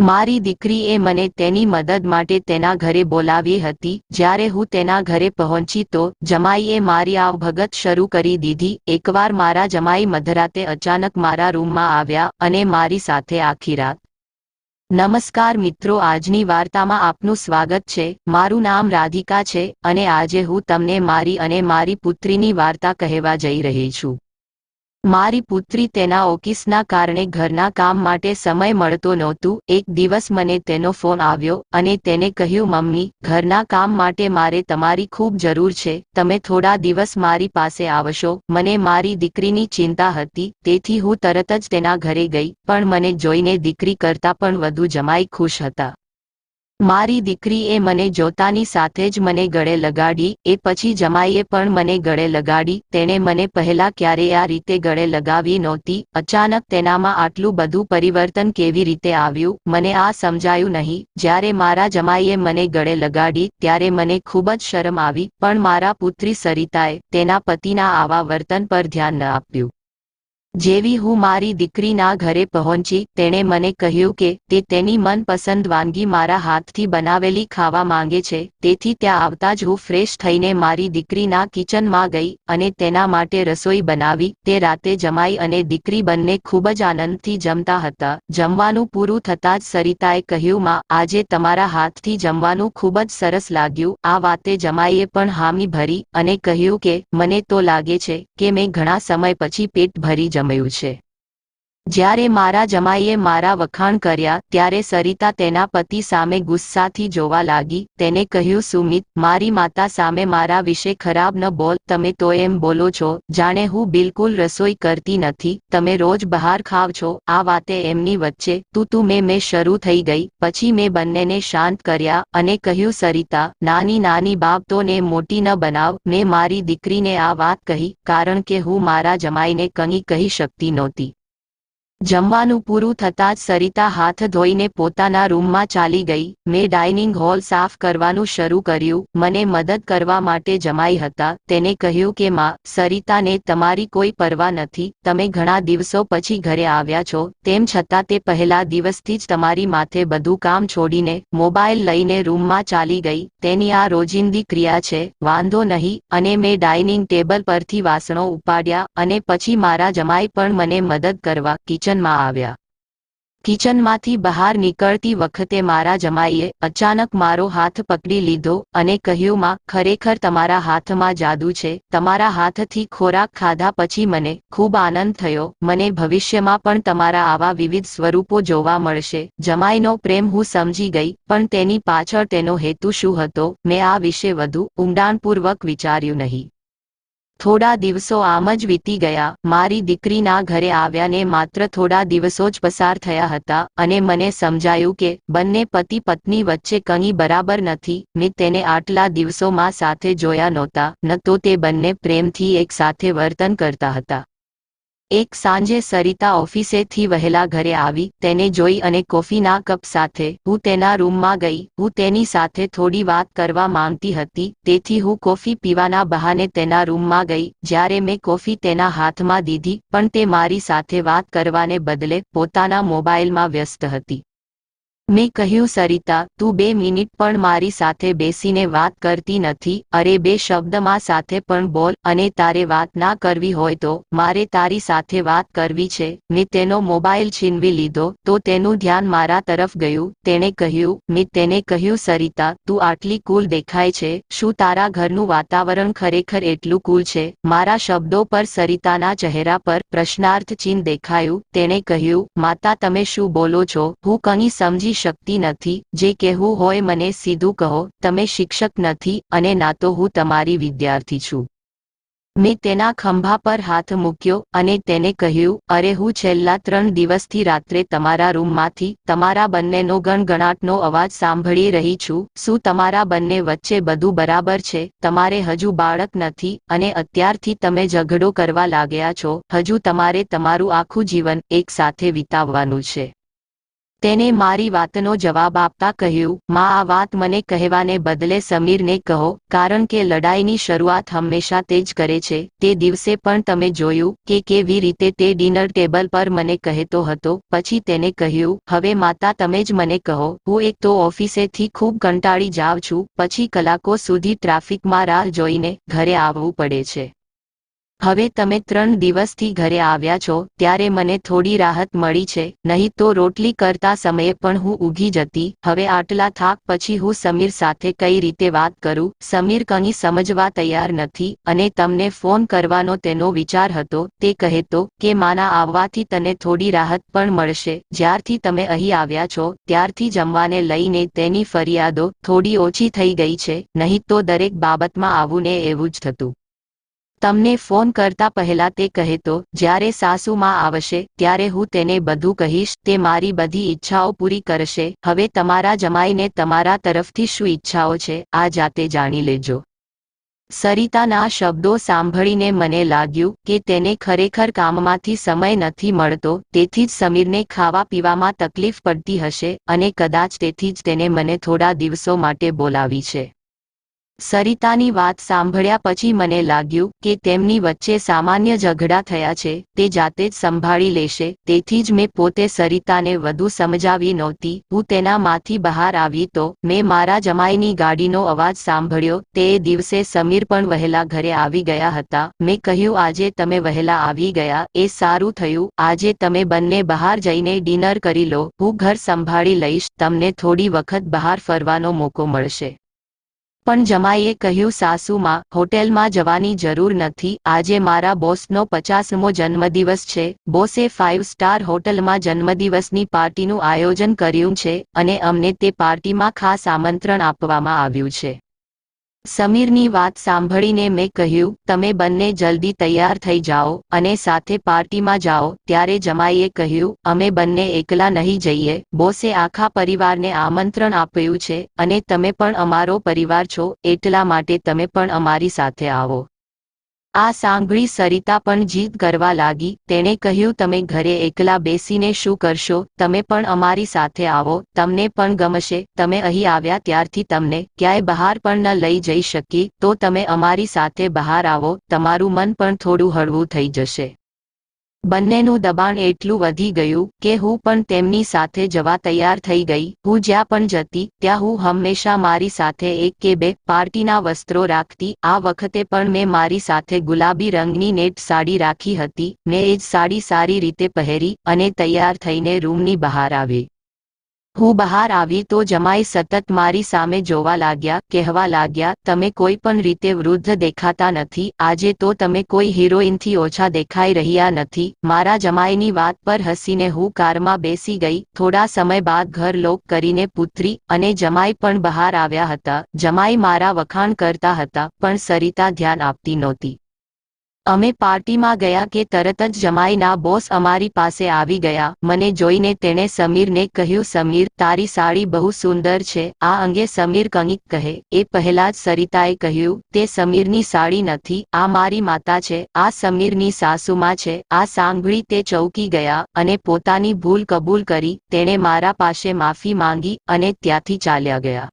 મારી દીકરીએ મને તેની મદદ માટે તેના ઘરે બોલાવી હતી. જ્યારે હું તેના ઘરે પહોંચી તો જમાઈએ મારી આવભગત શરૂ કરી દીધી. એકવાર મારા જમાઈ મધરાતે અચાનક મારા રૂમમાં આવ્યા અને મારી સાથે આખી રાત. નમસ્કાર મિત્રો, આજની વાર્તામાં આપનું સ્વાગત છે. મારું નામ રાધિકા છે અને આજે હું તમને મારી અને મારી પુત્રીની વાર્તા કહેવા જઈ રહી છું. મારી પુત્રી તેના ઓફિસના કારણે ઘરના કામ માટે સમય મળતો નહોતું. એક દિવસ મને તેનો ફોન આવ્યો અને તેને કહ્યું, મમ્મી, ઘરના કામ માટે મારે તમારી ખૂબ જરૂર છે. તમે થોડા દિવસ મારી પાસે આવશો. મને મારી દીકરીની ચિંતા હતી, તેથી હું તરત જ તેના ઘરે ગઈ, પણ મને જોઈને દીકરી કરતાં પણ વધુ જમાઈ ખુશ હતા. મારી દીકરીએ મને જોતાની સાથે જ મને ગળે લગાડી, એ પછી જમાઈએ પણ મને ગળે લગાડી, તેણે મને પહેલા ક્યારેય આ રીતે ગળે લગાવી નહોતી, અચાનક તેનામાં આટલું બધું પરિવર્તન કેવી રીતે આવ્યું, મને આ સમજાયું નહીં, જ્યારે મારા જમાઈએ મને ગળે લગાડી, ત્યારે મને ખૂબ જ શરમ આવી, પણ મારા પુત્રી સરિતાએ તેના પતિના આવા વર્તન પર ધ્યાન ન આપ્યું. જેવી હું મારી દીકરીના ઘરે પહોંચી, તેણે મને કહ્યું કે, તે તેની મનપસંદ વાનગી મારા હાથથી બનાવેલી ખાવા માંગે છે, તેથી ત્યાં આવતા જ હું ફ્રેશ થઈને મારી દીકરીના કિચનમાં ગઈ અને તેના માટે રસોઈ બનાવી, તે રાતે જમાઈ અને દીકરી બંને ખૂબ જ આનંદથી જમતા હતા. જમવાનું પૂરું થતાં જ સરિતાએ કહ્યું, માં, આજે તમારા હાથથી જમવાનું ખૂબ જ સરસ લાગ્યું. આ વાતે જમાઈએ પણ હામી ભરી અને કહ્યું કે, મને તો લાગે છે કે મેં ઘણા સમય પછી પેટ ભરી જમ્યું છે. જ્યારે મારા જમાઈએ મારા વખાણ કર્યા, ત્યારે સરિતા તેના પતિ સામે ગુસ્સાથી જોવા લાગી, તેને કહ્યું, સુમિત, મારી માતા સામે મારા વિશે ખરાબ ન બોલ, તમે તો એમ બોલો છો, જાણે હું બિલકુલ રસોઈ કરતી નથી, તમે રોજ બહાર ખાવ છો, આ વાતે એમની વચ્ચે, તું તું, મેં મેં શરૂ થઈ ગઈ, પછી મેં બંનેને શાંત કર્યા, અને કહ્યું, સરિતા, નાની નાની બાબતોને મોટી ન બનાવ, મેં મારી દીકરીને આ વાત કહી, કારણ કે હું મારા જમાઈને કંઈ કહી શકતી નહોતી. જમવાનું પૂરું થતાં જ સરિતા હાથ ધોઈને પોતાના રૂમમાં ચાલી ગઈ. મેં ડાઇનિંગ હોલ સાફ કરવાનું શરૂ કર્યું. મને મદદ કરવા માટે જમાઈ હતા. તેને કહ્યું કે, માં, સરિતાને તમારી કોઈ પરવા નથી. તમે ઘણા દિવસો પછી ઘરે આવ્યા છો. તેમ છતાં તે પહેલા દિવસથી જ તમારી માથે બધું કામ છોડીને મોબાઈલ લઈને રૂમમાં ચાલી ગઈ. તેની આ રોજિંદી ક્રિયા છે. વાંધો નહીં. અને મેં ડાઇનિંગ ટેબલ પરથી વાસણો ઉપાડ્યા અને પછી મારા જમાઈ પણ મને મદદ કરવા કિચનમાં આવ્યા. કિચનમાંથી બહાર નીકળતી વખતે મારા જમાઈએ અચાનક મારો હાથ પકડી લીધો અને કહ્યું, માં, ખરેખર તમારા હાથમાં જાદુ છે. તમારા હાથથી ખોરાક ખાધા પછી મને ખૂબ આનંદ થયો. મને ભવિષ્યમાં પણ તમારા આવા વિવિધ સ્વરૂપો જોવા મળશે. જમાઈનો પ્રેમ હું સમજી ગઈ, પણ તેની પાછળ તેનો હેતુ શું હતો? મેં આ વિશે વધુ ઊંડાણપૂર્વક વિચાર્યું નહીં. થોડા દિવસો આમ જ વીતી ગયા. મારી દીકરીના ઘરે આવ્યાને માત્ર થોડા દિવસો જ પસાર થયા હતા અને મને સમજાયું કે બંને પતિ પત્ની વચ્ચે કંઈ બરાબર નથી. મેં તેને આટલા દિવસોમાં સાથે જોયા નહોતા, ન તો તે બંને પ્રેમથી એક સાથે વર્તન કરતા હતા. એક સાંજે સરિતા ઓફિસેથી વહેલા ઘરે આવી, તેને જોઈ અને કોફીના કપ સાથે, હું તેના રૂમમાં ગઈ, હું તેની સાથે થોડી વાત કરવા માંગતી હતી, તેથી હું કોફી પીવાના બહાને તેના રૂમમાં ગઈ, જ્યારે મેં કોફી તેના હાથમાં દીધી, પણ તે મારી સાથે વાત કરવાને બદલે પોતાના મોબાઈલમાં વ્યસ્ત હતી. મેં કહ્યું, સરિતા, તું બે મિનિટ પણ મારી સાથે બેસીને વાત કરતી નથી. અરે, બે શબ્દમાં સાથે પણ બોલ અને તારે વાત ના કરવી હોય તો મારે તારી સાથે વાત કરવી છે. મેં તેનો મોબાઈલ છીનવી લીધો, તો તેનું ધ્યાન મારા તરફ ગયું. તેણે કહ્યું, મેં તેને કહ્યું, સરિતા, તું આટલી કુલ દેખાય છે. શું તારા ઘરનું વાતાવરણ ખરેખર એટલું કુલ છે? મારા શબ્દો પર સરિતાના ચહેરા પર પ્રશ્નાર્થ ચિહ્ન દેખાયું. તેણે કહ્યું, માતા, તમે શું બોલો છો? હું કની સમજી શકતી નથી. જે કહેવું હોય મને સીધું કહો, તમે શિક્ષક નથી અને ના તો હું તમારી વિદ્યાર્થી છું. મેં તેના ખંભા પર હાથ મૂક્યો અને તેને કહ્યું, અરે હું છેલ્લા ત્રણ દિવસથી રાત્રે તમારા રૂમમાંથી તમારા બંનેનો ગણગણાટનો અવાજ સાંભળી રહી છું. શું તમારા બંને વચ્ચે બધું બરાબર છે? તમારે હજુ બાળક નથી અને અત્યારથી તમે ઝઘડો કરવા લાગ્યા છો. હજુ તમારે તમારું આખું જીવન એક સાથે વિતાવવાનું છે. તેને મારી વાતનો જવાબ આપતા કહ્યું, માં, આ વાત મને કહેવાને બદલે સમીરને કહો, કારણ કે લડાઈની શરૂઆત હંમેશા તે જ કરે છે. તે દિવસે પણ તમે જોયું કે કેવી રીતે તે ડિનર ટેબલ પર મને કહેતો હતો. પછી તેને કહ્યું, હવે માતા, તમે જ મને કહો. હું એક તો ઓફિસેથી ખૂબ કંટાળી જાઉં છું. પછી કલાકો સુધી ટ્રાફિકમાં રાહ જોઈને ઘરે આવવું પડે છે. હવે તમે ત્રણ દિવસથી ઘરે આવ્યા છો, ત્યારે મને થોડી રાહત મળી છે, નહીં તો રોટલી કરતા સમયે પણ હું ઊઘી જતી. હવે આટલા થાક પછી હું સમીર સાથે કઈ રીતે વાત કરું? સમીર કંઈ સમજવા તૈયાર નથી, અને તમને ફોન કરવાનો તેનો વિચાર હતો, તે કહેતો કે માના આવવાથી તને થોડી રાહત પણ મળશે. જ્યારથી તમે અહીં આવ્યા છો, ત્યારથી જમવાને લઈને તેની ફરિયાદો થોડી ઓછી થઈ ગઈ છે, નહીં તો દરેક બાબતમાં આવું ને એવું જ થતું. તમને ફોન કરતા પહેલા તે કહેતો જ્યારે સાસુમાં આવશે, ત્યારે હું તેને બધું કહીશ, તે મારી બધી ઈચ્છાઓ પૂરી કરશે, હવે તમારા જમાઈને તમારા તરફથી શું ઈચ્છાઓ છે, આ જાતે જાણી લેજો. સરિતાના શબ્દો સાંભળીને મને લાગ્યું કે તેને ખરેખર કામમાંથી સમય નથી મળતો, તેથી જ સમીરને ખાવા પીવામાં તકલીફ પડતી હશે અને કદાચ તેથી જ તેને મને થોડા દિવસો માટે બોલાવી છે. સરિતાની વાત સાંભળ્યા પછી મને લાગ્યું કે તેમની વચ્ચે સામાન્ય ઝઘડા થયા છે, તે જાતે જ સંભાળી લેશે, તેથી જ મેં પોતે સરિતાને વધુ સમજાવી નહોતી, હું તેનામાંથી બહાર આવી તો મેં મારા જમાઈની ગાડીનો અવાજ સાંભળ્યો, તે દિવસે સમીર પણ વહેલા ઘરે આવી ગયા હતા, મેં કહ્યું આજે તમે વહેલા આવી ગયા, એ સારું થયું, આજે તમે બંને બહાર જઈને ડિનર કરી લો, હું ઘર સંભાળી લઈશ, તમને થોડી વખત બહાર ફરવાનો મોકો મળશે. પણ જમાઈએ કહ્યું, સાસુમાં, હોટેલમાં જવાની જરૂર નથી. આજે મારા બોસનો પચાસમો જન્મદિવસ છે. બોસે ફાઇવ સ્ટાર હોટલમાં જન્મદિવસની પાર્ટીનું આયોજન કર્યું છે અને અમને તે પાર્ટીમાં ખાસ આમંત્રણ આપવામાં આવ્યું છે. સમીરની વાત સાંભળીને મેં કહ્યું, તમે બંને જલ્દી તૈયાર થઈ જાઓ અને સાથે પાર્ટીમાં જાઓ. ત્યારે જમાઈએ કહ્યું, અમે બંને એકલા નહીં જઈએ. બોસે આખા પરિવારને આમંત્રણ આપ્યું છે અને તમે પણ અમારો પરિવાર છો. એટલા માટે તમે પણ અમારી સાથે આવો. આ સાંભળી સરિતા પણ જીદ કરવા લાગી, તેણે કહ્યું, તમે ઘરે એકલા બેસીને શું કરશો? તમે પણ અમારી સાથે આવો, તમને પણ ગમશે, તમે અહીં આવ્યા ત્યારથી તમને ક્યાંય બહાર પણ ન લઈ જઈ શકી, તો તમે અમારી સાથે બહાર આવો, તમારું મન પણ થોડું હળવું થઈ જશે. બંનેનું દબાણ એટલું વધી ગયું કે હું પણ તેમની સાથે જવા તૈયાર થઈ ગઈ. હું જ્યાં પણ જતી, ત્યાં હું હંમેશા મારી સાથે એક કે બે પાર્ટીના વસ્ત્રો રાખતી. આ વખતે પણ મેં મારી સાથે ગુલાબી રંગની નેટ સાડી રાખી હતી. મેં એ જ સાડી સારી રીતે પહેરી અને તૈયાર થઈને રૂમની બહાર આવી. હું બહાર આવી તો જમાઈ સતત મારી સામે જોવા લાગ્યા, કહેવા લાગ્યા, તમે કોઈ પણ રીતે વૃદ્ધ દેખાતા નથી, આજે તો તમે કોઈ હિરોઈનથી ઓછા દેખાઈ રહ્યા નથી. મારા જમાઈની વાત પર હસીને હું કારમાં બેસી ગઈ. થોડા સમય બાદ ઘર લોક કરીને પુત્રી અને જમાઈ પણ બહાર આવ્યા હતા. જમાઈ મારા વખાણ કરતા હતા, પણ સરિતા ધ્યાન આપતી નહોતી. અમે પાર્ટીમાં ગયા કે તરત જ જમાઈના બોસ અમારી પાસે આવી ગયા. મને જોઈને તેણે સમીરને કહ્યું, સમીર, તારી સાડી બહુ સુંદર છે. આ અંગે સમીર કંઈક કહે. એ પહેલા જ સરિતાએ કહ્યું, તે સમીરની સાડી નથી. આ મારી માતા છે. આ સમીરની સાસુમાં છે. આ સાંભળી તે ચૌકી ગયા અને પોતાની ભૂલ કબૂલ કરી. તેણે મારા પાસે માફી માંગી અને ત્યાંથી ચાલ્યા ગયા.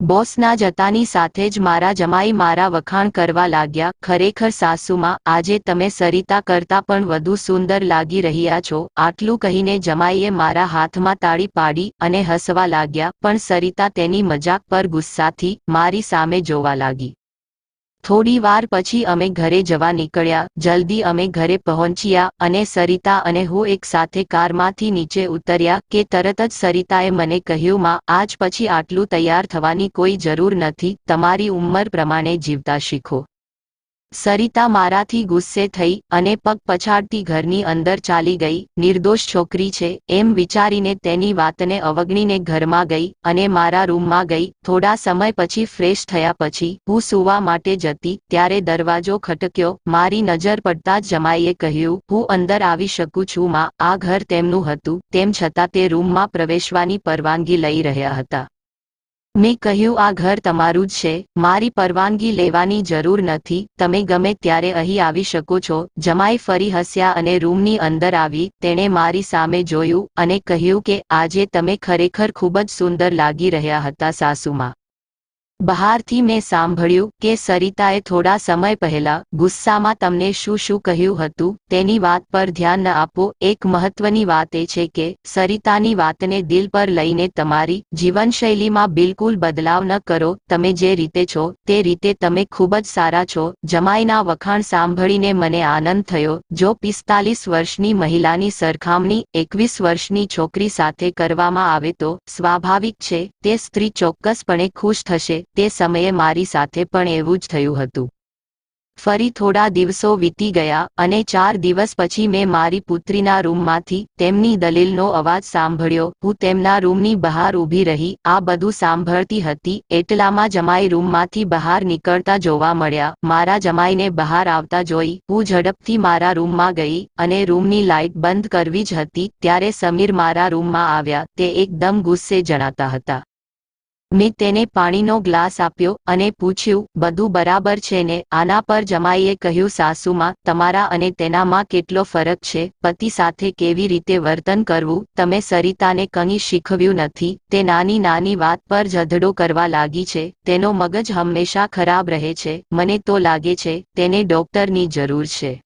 બોસના જતાની સાથે જ મારા જમાઈ મારા વખાણ કરવા લાગ્યા, ખરેખર સાસુમાં, આજે તમે સરિતા કરતા પણ વધુ સુંદર લાગી રહ્યા છો. આટલું કહીને જમાઈએ મારા હાથમાં તાળી પાડી અને હસવા લાગ્યા, પણ સરિતા તેની મજાક પર ગુસ્સાથી મારી સામે જોવા લાગી. થોડી વાર પછી અમે ઘરે જવા નીકળ્યા. જલ્દી અમે ઘરે પહોંચ્યા અને સરિતા અને હું એક સાથે કારમાંથી નીચે ઉતર્યા કે તરત જ સરિતાએ મને કહ્યું, માં, આજ પછી આટલું તૈયાર થવાની કોઈ જરૂર નથી. તમારી ઉંમર પ્રમાણે જીવતા શીખો. સરિતા મારાથી ગુસ્સે થઈ અને પગ પછાડતી ઘરની અંદર ચાલી ગઈ. નિર્દોષ છોકરી છે એમ વિચારીને તેની વાતને અવગણીને ઘરમાં ગઈ અને મારા રૂમમાં ગઈ. થોડા સમય પછી ફ્રેશ થયા પછી હું સૂવા માટે જતી ત્યારે દરવાજો ખટક્યો. મારી નજર પડતા જ જમાઈએ કહ્યું, હું અંદર આવી શકું છું, માં. આ ઘર તેમનું હતું, તેમ છતાં તે રૂમમાં પ્રવેશવાની પરવાનગી લઈ રહ્યા હતા. મેં કહ્યું, આ ઘર તમારું જ છે. મારી પરવાનગી લેવાની જરૂર નથી. તમે ગમે ત્યારે અહીં આવી શકો છો. જમાઈ ફરી હસ્યા અને રૂમની અંદર આવી. તેણે મારી સામે જોયું અને કહ્યું કે આજે તમે ખરેખર ખૂબ જ સુંદર લાગી રહ્યા હતા સાસુમાં. બહારથી મેં સાંભળ્યું કે સરિતાએ થોડા સમય પહેલા ગુસ્સામાં તમને શું શું કહ્યું હતું તેની વાત પર ધ્યાન ન આપો. એક મહત્વની વાત એ છે કે સરિતાની વાતને દિલ પર લઈને તમારી જીવનશૈલીમાં બિલકુલ બદલાવ ન કરો. તમે જે રીતે છો તે રીતે તમે ખૂબ જ સારા છો. જમાઈના વખાણ સાંભળીને મને આનંદ થયો. જો પિસ્તાલીસ વર્ષની મહિલાની સરખામણી એકવીસ વર્ષની છોકરી સાથે કરવામાં આવે તો સ્વાભાવિક છે, તે સ્ત્રી ચોક્કસપણે ખુશ થશે. તે સમયે મારી સાથે પણ એવું જ થયું હતું. ફરી થોડા દિવસો વીતી ગયા અને ચાર દિવસ પછી મેં મારી પુત્રીના રૂમમાંથી તેમની દલીલનો અવાજ સાંભળ્યો. હું તેમના રૂમની બહાર ઊભી રહી, આ બધું સાંભળતી હતી, એટલામાં જમાઈ રૂમમાંથી બહાર નીકળતા જોવા મળ્યા. મારા જમાઈને બહાર આવતા જોઈ, હું ઝડપથી મારા રૂમમાં ગઈ અને રૂમની લાઇટ બંધ કરવી જ હતી, ત્યારે સમીર મારા રૂમમાં આવ્યા. તે એકદમ ગુસ્સે જણાતા હતા. મેં તેને પાણીનો ગ્લાસ આપ્યો અને પૂછ્યું, બધું બરાબર છે ને? આના પર જમાઈએ કહ્યું, સાસુમાં, તમારા અને તેનામાં કેટલો ફરક છે? પતિ સાથે કેવી રીતે વર્તન કરવું? તમે સરિતાને કંઈ શીખવ્યું નથી. તે નાની નાની વાત પર ઝઘડો કરવા લાગી છે. તેનો મગજ હંમેશા ખરાબ રહે છે. મને તો લાગે છે, તેને ડોક્ટરની જરૂર છે.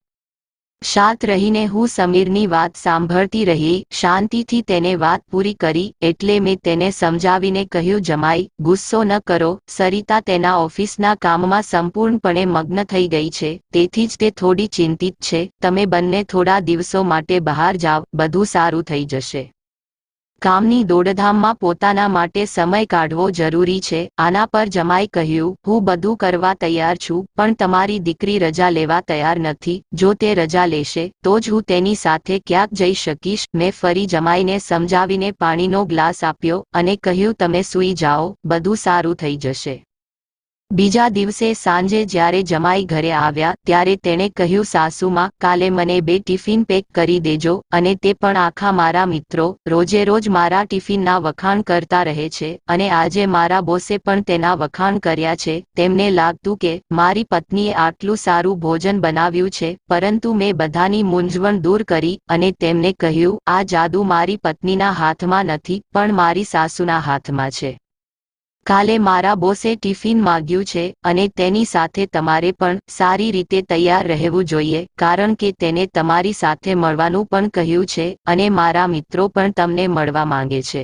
શાંત રહીને હું સમીરની વાત સાંભળતી રહી, શાંતિથી તેને વાત પૂરી કરી, એટલે મેં તેને સમજાવીને કહ્યું, જમાઈ, ગુસ્સો ન કરો, સરિતા તેના ઓફિસના કામમાં સંપૂર્ણપણે મગ્ન થઈ ગઈ છે, તેથી જ તે થોડી ચિંતિત છે, તમે બંને થોડા દિવસો માટે બહાર જાવ બધું સારું થઈ જશે. કામની દોડધામમાં પોતાના માટે સમય કાઢવો જરૂરી છે. આના પર જમાઈ કહ્યું, હું બધું કરવા તૈયાર છું, પણ તમારી દીકરી રજા લેવા તૈયાર નથી. જો તે રજા લેશે, તો જ હું તેની સાથે ક્યાંક જઈ શકીશ. મેં ફરી જમાઈને સમજાવીને પાણીનો ગ્લાસ આપ્યો અને કહ્યું, તમે સૂઈ જાઓ, બધું સારું થઈ જશે. બીજા દિવસે સાંજે જ્યારે જમાઈ ઘરે આવ્યા, ત્યારે તેણે કહ્યું, સાસુમાં, કાલે મને બે ટિફિન પેક કરી દેજો અને તે પણ આખા મારા મિત્રો. રોજે રોજ મારા ટિફિનના વખાણ કરતા રહે છે અને આજે મારા બોસે પણ તેના વખાણ કર્યા છે. તેમને લાગતું કે મારી પત્નીએ આટલું સારું ભોજન બનાવ્યું છે, પરંતુ મેં બધાની મૂંઝવણ દૂર કરી અને તેમને કહ્યું, આ જાદુ મારી પત્નીના હાથમાં નથી, પણ મારી સાસુના હાથમાં છે. કાલે મારા બોસે ટિફિન માંગ્યું છે અને તેની સાથે તમારે પણ સારી રીતે તૈયાર રહેવું જોઈએ, કારણ કે તેને તમારી સાથે મળવાનું પણ કહ્યું છે અને મારા મિત્રો પણ તમને મળવા માંગે છે.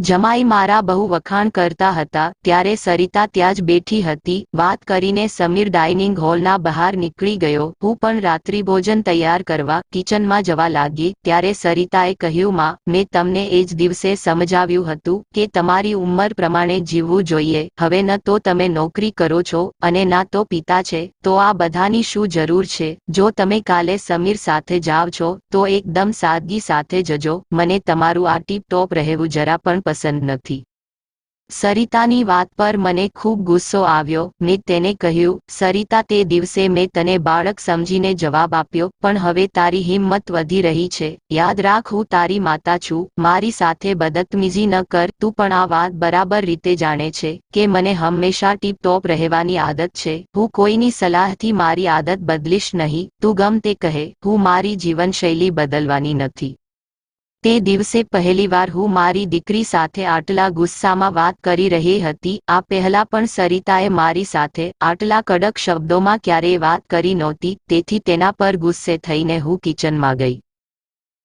જમાઈ મારા બહુ વખાણ કરતા હતા, ત્યારે સરિતા ત્યાં જ બેઠી હતી, વાત કરીને સમીર ડાઇનિંગ હોલના બહાર નીકળી ગયો, હું પણ રાત્રિભોજન તૈયાર કરવા કિચનમાં જવા લાગી, ત્યારે સરિતાએ કહ્યું, માં, મેં તમને એ જ દિવસે સમજાવ્યું હતું કે તમારી ઉંમર પ્રમાણે જીવવું જોઈએ, હવે ન તો તમે નોકરી કરો છો અને ના તો પિતા છે, તો આ બધાની શું જરૂર છે? જો તમે કાલે સમીર સાથે જાવ છો, તો એકદમ સાદગી સાથે જજો, મને તમારું આ ટીપ ટોપ રહેવું જરા પણ પસંદ નથી. સરિતાની વાત પર મને ખૂબ ગુસ્સો આવ્યો. મેં તેને કહ્યું, સરિતા, તે દિવસે મેં તને બાળક સમજીને જવાબ આપ્યો, પણ હવે તારી હિંમત વધી રહી છે. યાદ રાખ, હું તારી માતા છું. મારી સાથે બદતમીજી ન કર. તું પણ આ વાત બરાબર રીતે જાણે છે કે મને હંમેશા ટીપ ટોપ રહેવાની આદત છે. હું કોઈની સલાહથી મારી આદત બદલીશ નહીં. તું ગમ તે કહે, હું મારી જીવનશૈલી બદલવાની નથી. તે દિવસે પહેલીવાર હું મારી દીકરી સાથે આટલા ગુસ્સામાં વાત કરી રહી હતી. આ પહેલા પણ સરિતાએ મારી સાથે આટલા કડક શબ્દોમાં ક્યારેય વાત કરી નહોતી, તેથી તેના પર ગુસ્સે થઈને હું કિચનમાં ગઈ.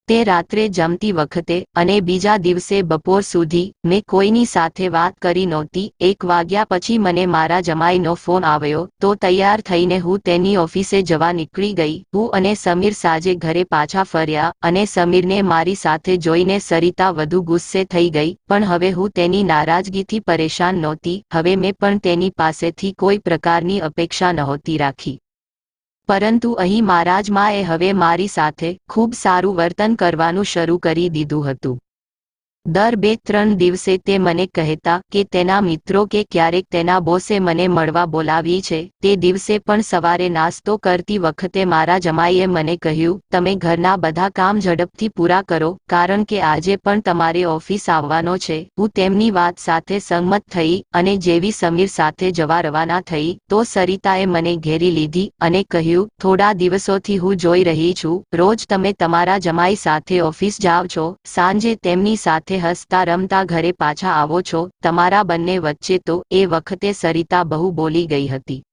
તે રાત્રે જમતી વખતે અને બીજા દિવસે બપોર સુધી મેં કોઈની સાથે વાત કરી નહોતી. એક વાગ્યા પછી મને મારા જમાઈનો ફોન આવ્યો, તો તૈયાર થઈને હું તેની ઓફિસે જવા નીકળી ગઈ. હું અને સમીર સાજે ઘરે પાછા ફર્યા અને સમીરને મારી સાથે જોઈને સરિતા વધુ ગુસ્સે થઈ ગઈ, પણ હવે હું તેની નારાજગીથી પરેશાન નહોતી. હવે મેં પણ તેની પાસેથી કોઈ પ્રકારની અપેક્ષા નહોતી રાખી. પરંતુ અહીં મહારાજમાએ હવે મારી સાથે ખૂબ સારું વર્તન કરવાનું શરૂ કરી દીધું હતું. દર બે ત્રણ દિવસે તે મને કહેતા કે તેના મિત્રો કે ક્યારેક તેના બોસે મને મળવા બોલાવી છે, તે દિવસે પણ સવારે નાસ્તો કરતી વખતે મારા જમાઈએ મને કહ્યું, તમે ઘરના બધા કામ ઝડપથી પૂરા કરો, કારણ કે આજે પણ તમારે ઓફિસ આવવાનો છે. હું તેમની વાત સાથે સંમત થઈ અને જેવી સમીર સાથે જવા રવાના થઈ, તો સરિતાએ મને ઘેરી લીધી અને કહ્યું, થોડા દિવસોથી હું જોઈ રહી છું, રોજ તમે તમારા જમાઈ સાથે ઓફિસ જાઓ છો, સાંજે તેમની સાથે હસતા રમતા ઘરે પાછા આવો છો, તમારા બંને વચ્ચે તો એ વખતે સરિતા બહુ બોલી ગઈ હતી.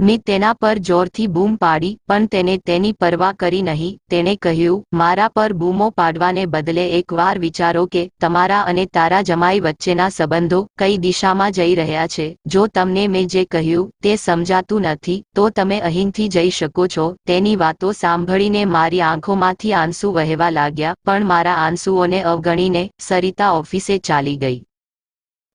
મેં તેના પર જોરથી બૂમ પાડી, પણ તેને તેની પરવા કરી નહીં. તેણે કહ્યું, મારા પર બૂમો પાડવાને બદલે એકવાર વિચારો કે તમારા અને તારા જમાઈ વચ્ચેના સંબંધો કઈ દિશામાં જઈ રહ્યા છે. જો તમને મેં જે કહ્યું તે સમજાતું નથી, તો તમે અહીંથી જઈ શકો છો. તેની વાતો સાંભળીને મારી આંખોમાંથી આંસુ વહેવા લાગ્યા, પણ મારા આંસુઓને અવગણીને સરિતા ઓફિસે ચાલી ગઈ.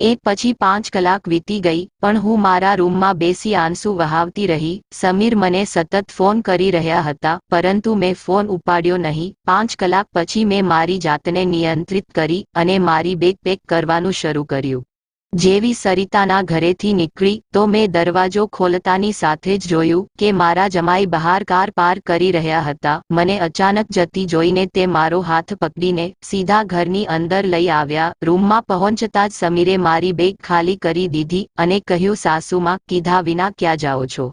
એ પછી પાંચ કલાક વીતી ગઈ, પણ હું મારા રૂમમાં બેસી આંસુ વહાવતી રહી. સમીર મને સતત ફોન કરી રહ્યા હતા, પરંતુ મેં ફોન ઉપાડ્યો નહીં. પાંચ કલાક પછી મેં મારી જાતને નિયંત્રિત કરી અને મારી બેગ પેક કરવાનું શરૂ કર્યું. જેવી સરિતાના ઘરેથી નીકળી, તો મેં દરવાજો ખોલતાની સાથે જ જોયું કે મારા જમાઈ બહાર કાર પાર કરી રહ્યા હતા. મને અચાનક જતી જોઈને તે મારો હાથ પકડીને સીધા ઘરની અંદર લઈ આવ્યા. રૂમમાં પહોંચતા જ સમીરે મારી બેગ ખાલી કરી દીધી અને કહ્યું, સાસુમાં કીધા વિના ક્યાં જાઓ છો?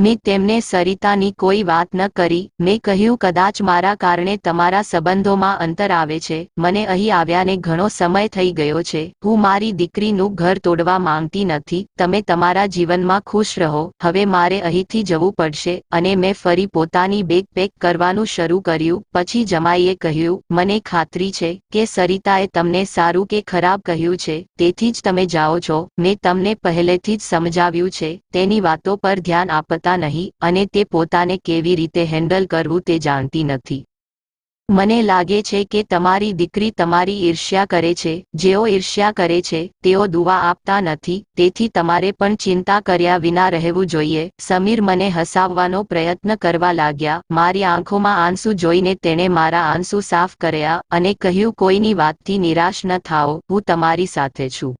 મેં તેમને સરિતાની કોઈ વાત ન કરી. મેં કહ્યું, કદાચ મારા કારણે તમારા સંબંધોમાં અંતર આવે છે. મને અહીં આવ્યાને ઘણો સમય થઈ ગયો છે. હું મારી દીકરીનું ઘર તોડવા માંગતી નથી. તમે તમારા જીવનમાં ખુશ રહો. હવે મારે અહીંથી જવું પડશે. અને મેં ફરી પોતાની બેગ પેક કરવાનું શરૂ કર્યું. પછી જમાઈએ કહ્યું, મને ખાતરી છે કે સરિતાએ તમને સારું કે ખરાબ કહ્યું છે. તેથી જ તમે જાઓ છો. મેં તમને પહેલેથી જ સમજાવ્યું છે. તેની વાતો પર ધ્યાન આપતા નહીં અને તે પોતાને કેવી રીતે હેન્ડલ કરવું તે જાણતી નથી. મને લાગે છે કે તમારી દીકરી તમારી ઈર્ષ્યા કરે છે, જેઓ ઈર્ષ્યા કરે છે, તેઓ દુવા આપતા નથી, તેથી તમારે પણ ચિંતા કર્યા વિના રહેવું જોઈએ. સમીર મને હસાવવાનો પ્રયત્ન કરવા લાગ્યા. મારી આંખોમાં આંસુ જોઈને તેણે મારા આંસુ સાફ કર્યા અને કહ્યું, કોઈની વાતથી નિરાશ ન થાઓ, હું તમારી સાથે છું.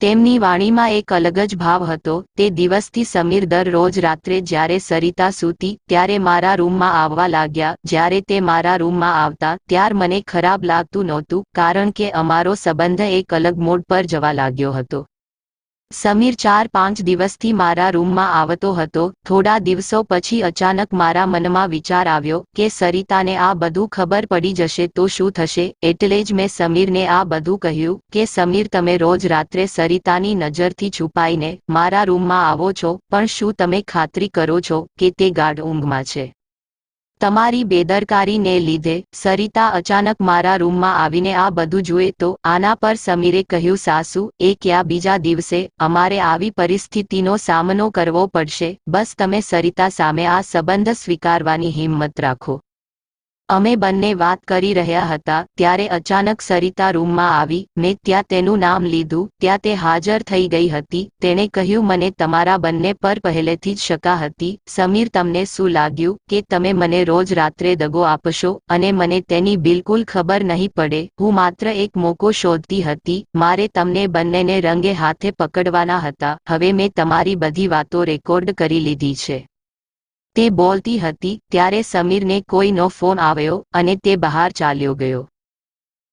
તેમની વાણીમાં એક અલગ જ ભાવ હતો, તે દિવસથી સમીર દરરોજ રાત્રે જ્યારે સરિતા સૂતી, ત્યારે મારા રૂમમાં આવવા લાગ્યા, જ્યારે તે મારા રૂમમાં આવતા, ત્યાર મને ખરાબ લાગતું નહોતું, કારણ કે અમારો સંબંધ એક અલગ મોડ પર જવા લાગ્યો હતો. સમીર ચાર પાંચ દિવસથી મારા રૂમમાં આવતો હતો. થોડા દિવસો પછી અચાનક મારા મનમાં વિચાર આવ્યો કે સરિતાને આ બધું ખબર પડી જશે તો શું થશે? એટલે જ મેં સમીરને આ બધું કહ્યું કે, સમીર, તમે રોજ રાત્રે સરિતાની નજરથી છુપાઈને મારા રૂમમાં આવો છો, પણ શું તમે ખાતરી કરો છો કે તે ગાઢ ઊંઘમાં છે? તમારી બેદરકારીને લીધે સરિતા અચાનક મારા રૂમમાં આવીને આ બધું જુએ તો આના પર સમીરે કહ્યું, સાસુ એક યા બીજા દિવસે અમારે આવી પરિસ્થિતિનો સામનો કરવો પડશે. બસ તમે સરિતા સામે આ સંબંધ સ્વીકારવાની હિંમત રાખો. અમે બંને વાત કરી રહ્યા હતા ત્યારે અચાનક સરિતા રૂમમાં આવી, મેં ત્યાં તેનું નામ લીધું, ત્યાં તે હાજર થઈ ગઈ હતી, તેણે કહ્યું, મને તમારા બંને પર પહેલેથી જ શકા હતી, સમીર તમને શું લાગ્યું કે તમે મને રોજ રાત્રે દગો આપશો અને મને તેની બિલકુલ ખબર નહીં પડે? હું માત્ર એક મોકો શોધતી હતી, મારે તમને બંનેને રંગે હાથે પકડવાના હતા, હવે મેં તમારી બધી વાતો રેકોર્ડ કરી લીધી છે. તે બોલતી હતી ત્યારે સમીરને કોઈનો ફોન આવ્યો અને તે બહાર ચાલ્યો ગયો.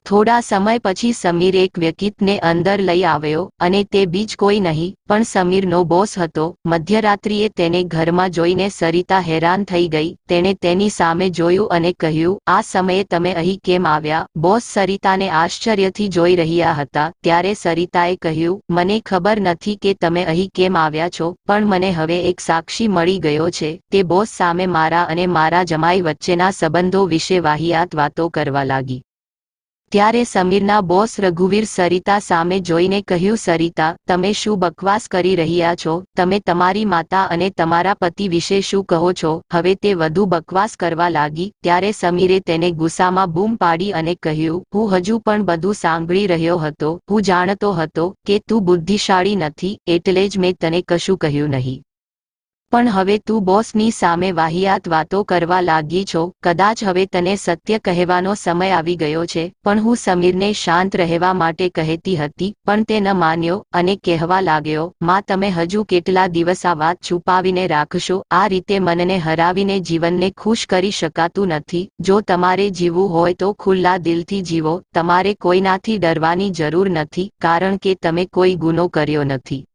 થોડા સમય પછી સમીર એક વ્યક્તિને અંદર લઈ આવ્યો અને તે બીજ કોઈ નહીં, પણ સમીરનો બોસ હતો. મધ્યરાત્રિએ તેને ઘરમાં જોઈને સરિતા હેરાન થઈ ગઈ. તેણે તેની સામે જોયું અને કહ્યું, આ સમયે તમે અહીં કેમ આવ્યા? બોસ સરિતાને આશ્ચર્યથી જોઈ રહ્યા હતા. ત્યારે સરિતાએ કહ્યું, મને ખબર નથી કે તમે અહીં કેમ આવ્યા છો, પણ મને હવે એક સાક્ષી મળી ગયો છે. તે બોસ સામે મારા અને મારા જમાઈ વચ્ચેના સંબંધો વિશે વાહિયાત વાતો કરવા લાગી. ત્યારે સમીરના બોસ રઘુવીર સરિતા સામે જોઈને કહ્યું, સરિતા, તમે શું બકવાસ કરી રહ્યા છો? તમે તમારી માતા અને તમારા પતિ વિશે શું કહો છો? હવે તે વધુ બકવાસ કરવા લાગી, ત્યારે સમીરે તેને ગુસ્સામાં બૂમ પાડી અને કહ્યું, હું હજુ પણ બધું સાંભળી રહ્યો હતો. હું જાણતો હતો કે તું બુદ્ધિશાળી નથી, એટલે જ મેં તને કશું કહ્યું નહીં. પણ હવે તું બોસની સામે વાહિયાત વાતો કરવા લાગી છો, કદાચ હવે તને સત્ય કહેવાનો સમય આવી ગયો છે, પણ હું સમીરને શાંત રહેવા માટે કહેતી હતી, પણ તે ન માન્યો અને કહેવા લાગ્યો, માં, તમે હજુ કેટલા દિવસ આ વાત છુપાવીને રાખશો? આ રીતે મનને હરાવીને જીવનને ખુશ કરી શકાતું નથી. જો તમારે જીવવું હોય તો ખુલ્લા દિલથી જીવો. તમારે કોઈનાથી ડરવાની જરૂર નથી, કારણ કે તમે કોઈ ગુનો કર્યો નથી.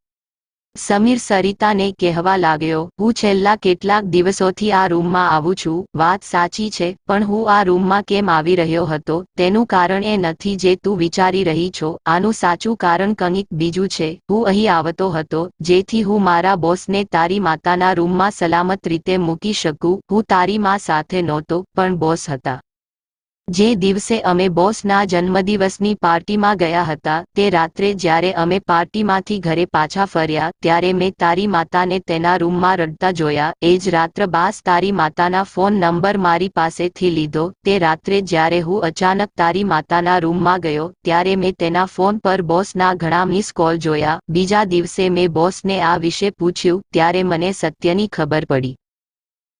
સમીર સરિતાને કહેવા લાગ્યો, હું છેલ્લા કેટલાક દિવસોથી આ રૂમમાં આવું છું, વાત સાચી છે, પણ હું આ રૂમમાં કેમ આવી રહ્યો હતો? તેનું કારણ એ નથી જે તું વિચારી રહી છો. આનું સાચું કારણ કંઈક બીજું છે. હું અહીં આવતો હતો, જેથી હું મારા બોસને તારી માતાના રૂમમાં સલામત રીતે મૂકી શકું. હું તારી માં સાથે નહોતો, પણ બોસ હતા. જે દિવસે અમે બોસના જન્મદિવસની પાર્ટીમાં ગયા હતા, તે રાત્રે જ્યારે અમે પાર્ટીમાંથી ઘરે પાછા ફર્યા, ત્યારે મેં તારી માતાને તેના રૂમમાં રડતા જોયા. એ જ રાત્ર બાસ તારી માતાના ફોન નંબર મારી પાસેથી લીધો. તે રાત્રે જ્યારે હું અચાનક તારી માતાના રૂમમાં ગયો, ત્યારે મેં તેના ફોન પર બોસના ઘણા મિસ કોલ જોયા. બીજા દિવસે મેં બોસને આ વિશે પૂછ્યું, ત્યારે મને સત્યની ખબર પડી.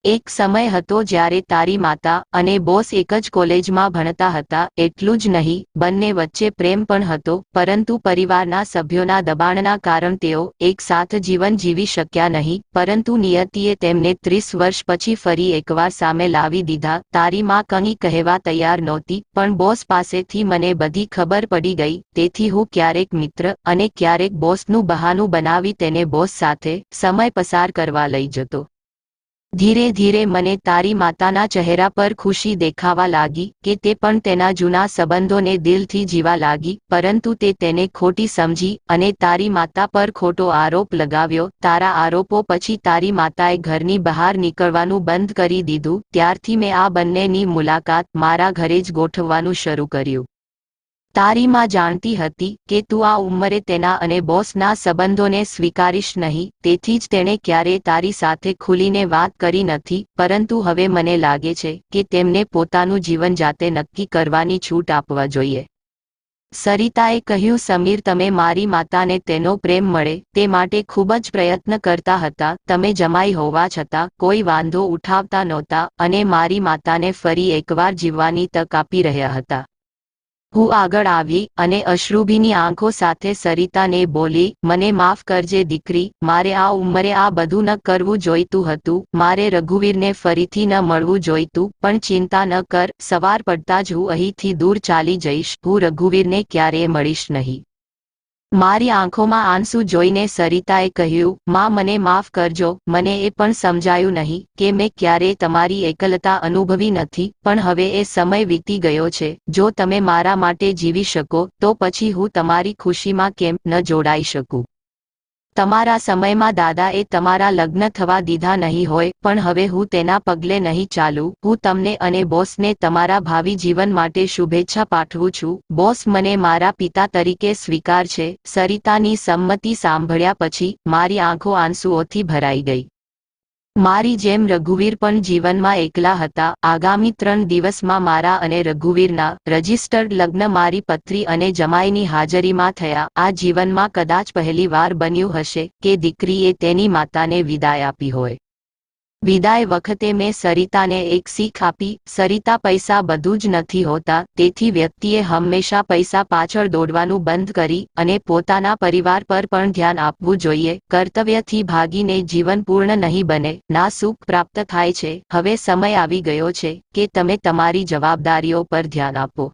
એક સમય હતો જ્યારે તારી માતા અને બોસ એક જ કોલેજમાં ભણતા હતા, એટલું જ નહીં, બંને વચ્ચે પ્રેમ પણ હતો, પરંતુ પરિવારના સભ્યોના દબાણના કારણ તેઓ એક સાથ જીવન જીવી શક્યા નહીં, પરંતુ નિયતિએ તેમને ત્રીસ વર્ષ પછી ફરી એકવાર સામે લાવી દીધા. તારી માં કંઈ કહેવા તૈયાર નહોતી, પણ બોસ પાસેથી મને બધી ખબર પડી ગઈ, તેથી હું ક્યારેક મિત્ર અને ક્યારેક બોસનું બહાનું બનાવી તેને બોસ સાથે સમય પસાર કરવા લઈ જતો. ધીરે ધીરે મને તારી માતાના ચહેરા પર ખુશી દેખાવા લાગી કે તે પણ તેના જૂના સંબંધોને દિલથી જીવા લાગી, પરંતુ તે તેને ખોટી સમજી અને તારી માતા પર ખોટો આરોપ લગાવ્યો. તારા આરોપો પછી તારી માતાએ ઘરની બહાર નીકળવાનું બંધ કરી દીધું, ત્યારથી મેં આ બંનેની મુલાકાત મારા ઘરે જ ગોઠવવાનું શરૂ કર્યું. તારી માં જાણતી હતી કે તું આ ઉંમરે તેના અને બોસના સંબંધોને સ્વીકારીશ નહીં, તેથી જ તેણે ક્યારે તારી સાથે ખુલીને વાત કરી નથી, પરંતુ હવે મને લાગે છે કે તેમને પોતાનું જીવન જાતે નક્કી કરવાની છૂટ આપવા જોઈએ. સરિતાએ કહ્યું, સમીર, તમે મારી માતાને તેનો પ્રેમ મળે, તે માટે ખૂબ જ પ્રયત્ન કરતા હતા, તમે જમાઈ હોવા છતાં કોઈ વાંધો ઉઠાવતા નહોતા અને મારી માતાને ફરી એકવાર જીવવાની તક આપી રહ્યા હતા. હું આગળ આવી અને અશ્રુભીની આંખો સાથે સરિતાને બોલી, મને માફ કરજે દીકરી, મારે આ ઉંમરે આ બધું ન કરવું જોઈતું હતું, મારે રઘુવીરને ફરીથી ન મળવું જોઈતું, પણ ચિંતા ન કર, સવાર પડતા જ હું અહીંથી દૂર ચાલી જઈશ, હું રઘુવીરને ક્યારેય મળીશ નહીં. મારી આંખોમાં આંસુ જોઈને સરિતાએ કહ્યું, માં, મને માફ કરજો, મને એ પણ સમજાયું નહીં કે મેં ક્યારેય તમારી એકલતા અનુભવી નથી, પણ હવે એ સમય વીતી ગયો છે. જો તમે મારા માટે જીવી શકો, તો પછી હું તમારી ખુશીમાં કેમ ન જોડાઈ શકું? તમારા સમયમાં દાદાએ તમારા લગ્ન થવા દીધા નહીં હોય, પણ હવે હું તેના પગલે નહીં ચાલું. હું તમને અને બોસને તમારા ભાવિ જીવન માટે શુભેચ્છા પાઠવું છું. બોસ મને મારા પિતા તરીકે સ્વીકાર છે. સરિતાની સંમતિ સાંભળ્યા પછી મારી આંખો આંસુઓથી ભરાઈ ગઈ. મારી જેમ રઘુવીર પણ જીવનમાં એકલા હતા. આગામી ત્રણ દિવસમાં મારા અને રઘુવીરના રજિસ્ટર્ડ લગ્ન મારી પત્રી અને જમાઈની હાજરીમાં થયા. આ જીવનમાં કદાચ પહેલી વાર બન્યું હશે કે દીકરીએ તેની માતાને વિદાય આપી હોય. વિદાય વખતે મેં સરિતાને એક શીખ આપી. સરિતા પૈસા બધું જ નથી હોતા, તેથી વ્યક્તિએ હંમેશા પૈસા પાછળ દોડવાનું બંધ કરી અને પોતાના પરિવાર પર પણ ધ્યાન આપવું જોઈએ. કર્તવ્યથી ભાગીને જીવન પૂર્ણ નહીં બને, ના સુખ પ્રાપ્ત થાય છે. હવે સમય આવી ગયો છે કે તમે તમારી જવાબદારીઓ પર ધ્યાન આપો.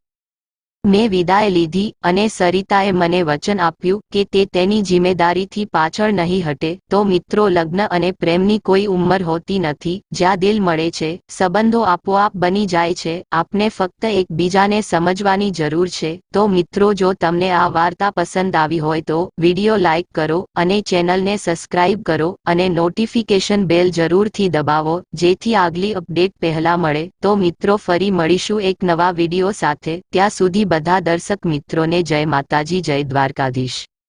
મેં વિદાય લીધી અને સરિતાએ મને વચન આપ્યું કે તે તેની જિમ્મેદારીથી પાછળ નહીં હટે. તો મિત્રો, લગ્ન અને પ્રેમની કોઈ ઉંમર હોતી નથી. જ્યાં દિલ મળે છે, સંબંધો આપોઆપ બની જાય છે. આપને ફક્ત એકબીજાને સમજવાની જરૂર છે. તો મિત્રો, જો તમને આ વાર્તા પસંદ આવી હોય તો વીડિયો લાઇક કરો અને ચેનલને સબસ્ક્રાઇબ કરો અને નોટિફિકેશન બેલ જરૂરથી દબાવો, જેથી આગલી અપડેટ પહેલા મળે. તો મિત્રો, ફરી મળીશું એક નવા વીડિયો સાથે. ત્યાં સુધી બધા દર્શક મિત્રોને જય માતાજી જય દ્વારકાધીશ.